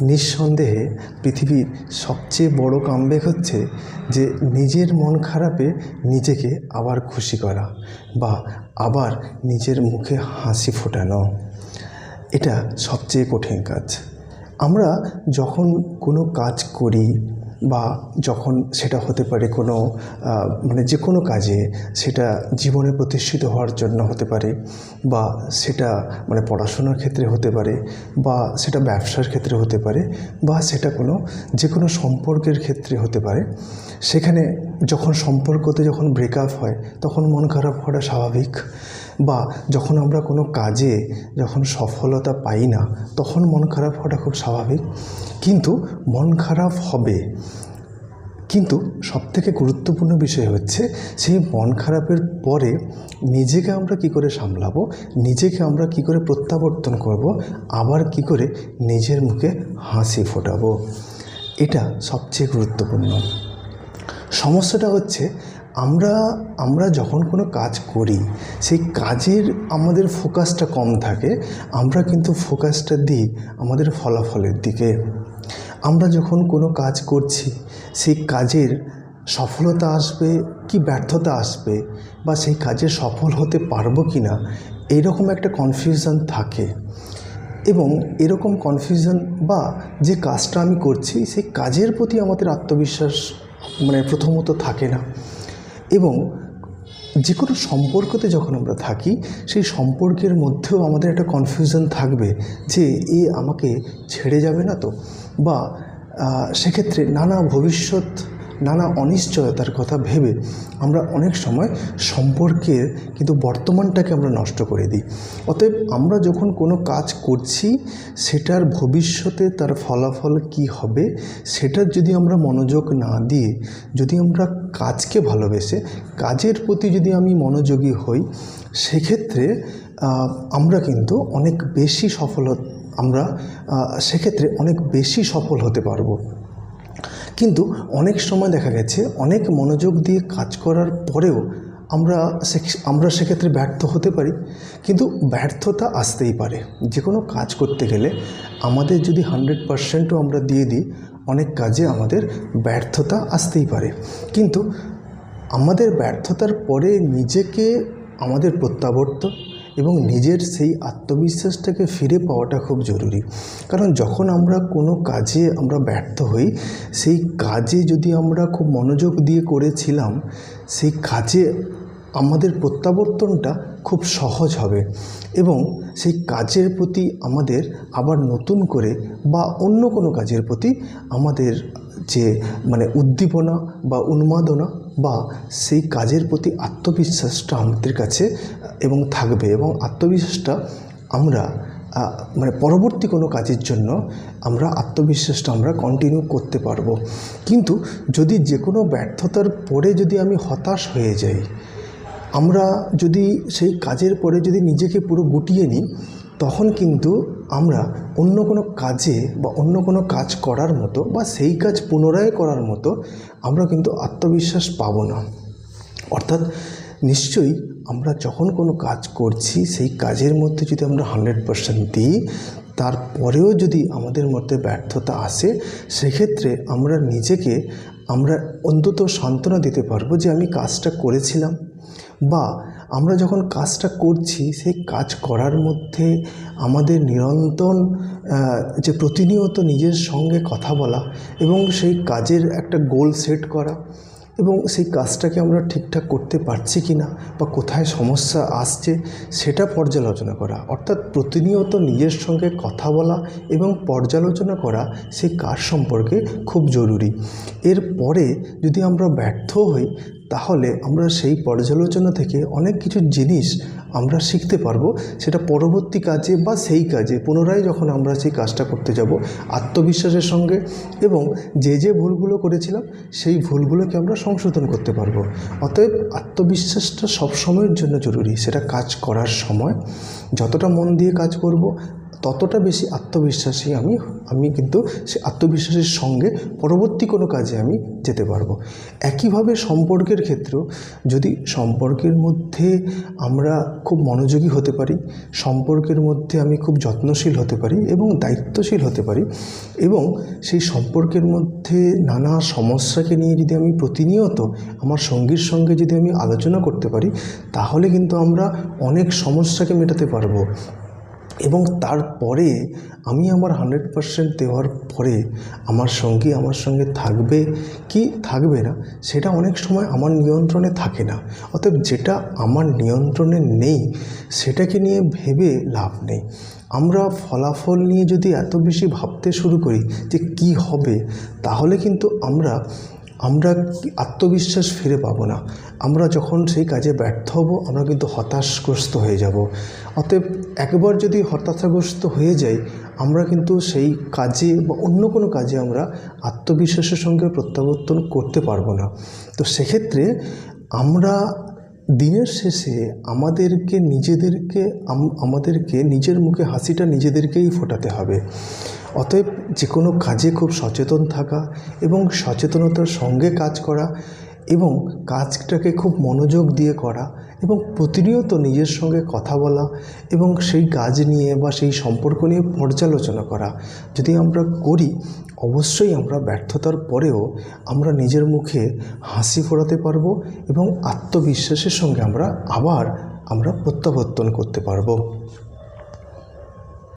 নিঃসন্দেহে পৃথিবীর সবচেয়ে বড় কামব্যাক হচ্ছে যে নিজের মন খারাপে নিজেকে আবার খুশি করা বা আবার নিজের মুখে হাসি ফোটানো। এটা সবচেয়ে কঠিন কাজ। আমরা যখন কোনো কাজ করি বা যখন সেটা হতে পারে কোনো মানে যে কোনো কাজে সেটা জীবনে প্রতিষ্ঠিত হওয়ার জন্য হতে পারে বা সেটা মানে পড়াশোনার ক্ষেত্রে হতে পারে বা সেটা ব্যবসার ক্ষেত্রে হতে পারে বা সেটা কোনো, যে কোনো সম্পর্কের ক্ষেত্রে হতে পারে। সেখানে যখন সম্পর্কতে যখন ব্রেকআপ হয় তখন মন খারাপ হওয়াটা স্বাভাবিক। বা যখন আমরা কোনো কাজে যখন সফলতা পাই না, তখন মন খারাপ হওয়াটা খুব স্বাভাবিক। কিন্তু মন খারাপ হবে। কিন্তু সবথেকে গুরুত্বপূর্ণ বিষয় হচ্ছে, সেই মন খারাপের পরে নিজেকে আমরা কি করে সামলাবো, নিজেকে আমরা কি করে প্রত্যাবর্তন করব, আবার কি করে নিজের মুখে হাসি ফোটাবো? এটা সবচেয়ে গুরুত্বপূর্ণ। সমস্যাটা হচ্ছে আমরা আমরা যখন কোনো কাজ করি, সেই কাজের আমাদের ফোকাসটা কম থাকে, আমরা কিন্তু ফোকাসটা দিই আমাদের ফলাফলের দিকে। আমরা যখন কোনো কাজ করছি, সেই কাজের সফলতা আসবে কি ব্যর্থতা আসবে বা সেই কাজে সফল হতে পারব কি না এইরকম একটা কনফিউশন থাকে। এবং এরকম কনফিউশন বা যে কাজটা আমি করছি, সেই কাজের প্রতি আমাদের আত্মবিশ্বাস মানে প্রথমত থাকে না। এবং যে কোনো সম্পর্কতে যখন আমরা থাকি, সেই সম্পর্কের মধ্যেও আমাদের একটা কনফিউশন থাকবে যে, এ আমাকে ছেড়ে যাবে না তো? বা সেক্ষেত্রে নানা ভবিষ্যৎ নানা অনিশ্চয়তার কথা ভেবে আমরা অনেক সময় সম্পর্কের কিন্তু বর্তমানটাকে আমরা নষ্ট করে দিই। অতএব আমরা যখন কোনো কাজ করছি, সেটার ভবিষ্যতে তার ফলাফল কি হবে সেটার যদি আমরা মনোযোগ না দিয়ে, যদি আমরা কাজকে ভালোবেসে, কাজের প্রতি যদি আমি মনোযোগী হই, সেক্ষেত্রে আমরা কিন্তু অনেক বেশি সফল আমরা সেক্ষেত্রে অনেক বেশি সফল হতে পারব। কিন্তু অনেক সময় দেখা গেছে, অনেক মনোযোগ দিয়ে কাজ করার পরেও আমরা আমরা সেক্ষেত্রে ব্যর্থ হতে পারি। কিন্তু ব্যর্থতা আসতেই পারে। যে কোনো কাজ করতে গেলে আমাদের যদি হান্ড্রেড পারসেন্টও আমরা দিয়ে দিই, অনেক কাজে আমাদের ব্যর্থতা আসতেই পারে। কিন্তু আমাদের ব্যর্থতার পরে নিজেকে আমাদের প্রত্যাবর্তন এবং নিজের সেই আত্মবিশ্বাসটাকে ফিরে পাওয়াটা খুব জরুরি। কারণ যখন আমরা কোনো কাজে আমরা ব্যর্থ হই, সেই কাজে যদি আমরা খুব মনোযোগ দিয়ে করেছিলাম, সেই কাজে আমাদের প্রত্যাবর্তনটা খুব সহজ হবে এবং সেই কাজের প্রতি আমাদের আবার নতুন করে বা অন্য কোনো কাজের প্রতি আমাদের যে মানে উদ্দীপনা বা উন্মাদনা বা সেই কাজের প্রতি আত্মবিশ্বাসটা আমাদের কাছে, এবং থাকবে। এবং আত্মবিশ্বাসটা আমরা মানে পরবর্তী কোনো কাজের জন্য আমরা আত্মবিশ্বাসটা আমরা কন্টিনিউ করতে পারব। কিন্তু যদি যে কোনো ব্যর্থতার পরে যদি আমি হতাশ হয়ে যাই, আমরা যদি সেই কাজের পরে যদি নিজেকে পুরো গুটিয়ে নিই, তখন কিন্তু আমরা অন্য কোনো কাজে বা অন্য কোনো কাজ করার মতো বা সেই কাজ পুনরায় করার মতো আমরা কিন্তু আত্মবিশ্বাস পাবো না। অর্থাৎ নিশ্চয়ই আমরা যখন কোনো কাজ করছি, সেই কাজের মধ্যে যদি আমরা হান্ড্রেড পারসেন্ট দিই, তারপরেও যদি আমাদের মধ্যে ব্যর্থতা আসে, সেক্ষেত্রে আমরা নিজেকে, আমরা অন্তত সান্ত্বনা দিতে পারব যে আমি কাজটা করেছিলাম। বা আমরা যখন কাজটা করছি, সেই কাজ করার মধ্যে আমাদের নিরন্তর যে প্রতিনিয়ত নিজের সঙ্গে কথা বলা এবং সেই কাজের একটা গোল সেট করা এবং সেই কাজটাকে আমরা ঠিকঠাক করতে পারছি কি না বা কোথায় সমস্যা আসছে, সেটা পর্যালোচনা করা। অর্থাৎ প্রতিনিয়ত নিজের সঙ্গে কথা বলা এবং পর্যালোচনা করা, সেই কাজ সম্পর্কে খুব জরুরি। এরপরে যদি আমরা ব্যর্থ হই তাহলে আমরা সেই পর্যালোচনা থেকে অনেক কিছু জিনিস আমরা শিখতে পারব, সেটা পরবর্তী কাজে বা সেই কাজে পুনরায় যখন আমরা সেই কাজটা করতে যাব আত্মবিশ্বাসের সঙ্গে এবং যে যে ভুলগুলো করেছিলাম সেই ভুলগুলোকে আমরা সংশোধন করতে পারব। অতএব আত্মবিশ্বাসটা সবসময়ের জন্য জরুরি, সেটা কাজ করার সময়। যতটা মন দিয়ে কাজ করব ততটা বেশি আত্মবিশ্বাসী আমি আমি কিন্তু সে আত্মবিশ্বাসের সঙ্গে পরবর্তী কোনো কাজে আমি যেতে পারব। একইভাবে সম্পর্কের ক্ষেত্রেও যদি সম্পর্কের মধ্যে আমরা খুব মনোযোগী হতে পারি, সম্পর্কের মধ্যে আমি খুব যত্নশীল হতে পারি এবং দায়িত্বশীল হতে পারি এবং সেই সম্পর্কের মধ্যে নানা সমস্যাকে নিয়ে যদি আমি প্রতিনিয়ত আমার সঙ্গীর সঙ্গে যদি আমি আলোচনা করতে পারি, তাহলে কিন্তু আমরা অনেক সমস্যাকে মেটাতে পারব। এবং তারপরে আমি আমার হান্ড্রেড পারসেন্ট দেওয়ার পরে আমার সঙ্গী আমার সঙ্গে থাকবে কি থাকবে না, সেটা অনেক সময় আমার নিয়ন্ত্রণে থাকে না। অতএব যেটা আমার নিয়ন্ত্রণে নেই, সেটাকে নিয়ে ভেবে লাভ নেই। আমরা ফলাফল নিয়ে যদি এত বেশি ভাবতে শুরু করি যে কি হবে, তাহলে কিন্তু আমরা আমরা আত্মবিশ্বাস ফিরে পাবো না। আমরা যখন সেই কাজে ব্যর্থ হব, আমরা কিন্তু হতাশগ্রস্ত হয়ে যাব। অতএব একবার যদি হতাশাগ্রস্ত হয়ে যাই, আমরা কিন্তু সেই কাজে বা অন্য কোনো কাজে আমরা আত্মবিশ্বাসের সঙ্গে প্রত্যাবর্তন করতে পারব না। তো সেক্ষেত্রে আমরা দিনের শেষে আমাদেরকে নিজেদেরকে আমাদেরকে নিজের মুখে হাসিটা নিজেদেরকেই ফোটাতে হবে। অতএব যে কোনো কাজে খুব সচেতন থাকা এবং সচেতনতার সঙ্গে কাজ করা এবং কাজটাকে খুব মনোযোগ দিয়ে করা এবং প্রতিনিয়ত নিজের সঙ্গে কথা বলা এবং সেই কাজ নিয়ে বা সেই সম্পর্ক নিয়ে পর্যালোচনা করা। যদি আমরা করি, অবশ্যই আমরা ব্যর্থতার পরেও আমরা নিজের মুখে হাসি ফোটাতে পারব এবং আত্মবিশ্বাসের সঙ্গে আমরা আবার আমরা প্রত্যাবর্তন করতে পারব।